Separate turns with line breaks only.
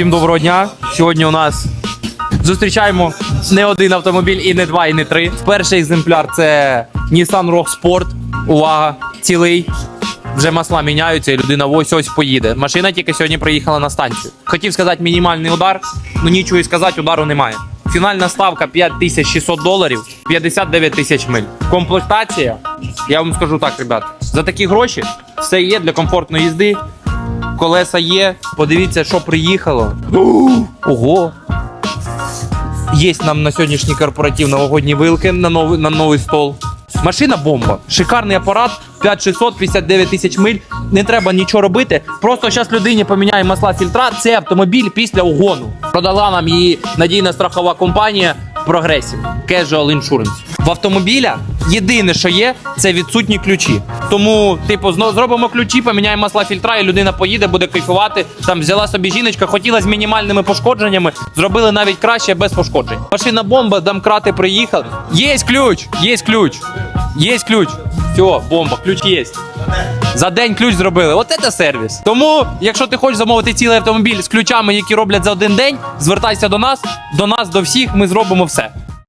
Всім доброго дня. Сьогодні у нас зустрічаємо не один автомобіль, і не два, і не три. Перший екземпляр це Nissan Rogue Sport. Увага, цілий. Вже масла міняються, і людина ось ось поїде. Машина тільки сьогодні приїхала на станцію. Хотів сказати мінімальний удар, ну нічого і сказати, удару немає. Фінальна ставка 5600 доларів, 59 тисяч миль. Комплектація, я вам скажу так, ребят, за такі гроші все є для комфортної їзди. Колеса є. Подивіться, що приїхало. Ого. Є нам на сьогоднішній корпоратив новогодні вилки на новий, на новий стол. Машина бомба. Шикарний апарат. 5600, 59 тисяч миль. Не треба нічого робити. Просто зараз людині поміняє масла фільтра. Це автомобіль після угону. Продала нам її надійна страхова компанія Progressive Casual Insurance. В автомобіля єдине, що є, це відсутні ключі. Тому, типу, зробимо ключі, поміняємо масла фільтра, і людина поїде, буде кайфувати. Там взяла собі жіночка, хотіла з мінімальними пошкодженнями, зробили навіть краще без пошкоджень. Машина бомба, домкрати приїхали. Є ключ! Є ключ! Є ключ! Все, бомба, ключ є. За день ключ зробили. От це сервіс. Тому, якщо ти хочеш замовити цілий автомобіль з ключами, які роблять за один день, звертайся до нас. До нас, до всіх, ми зробимо все.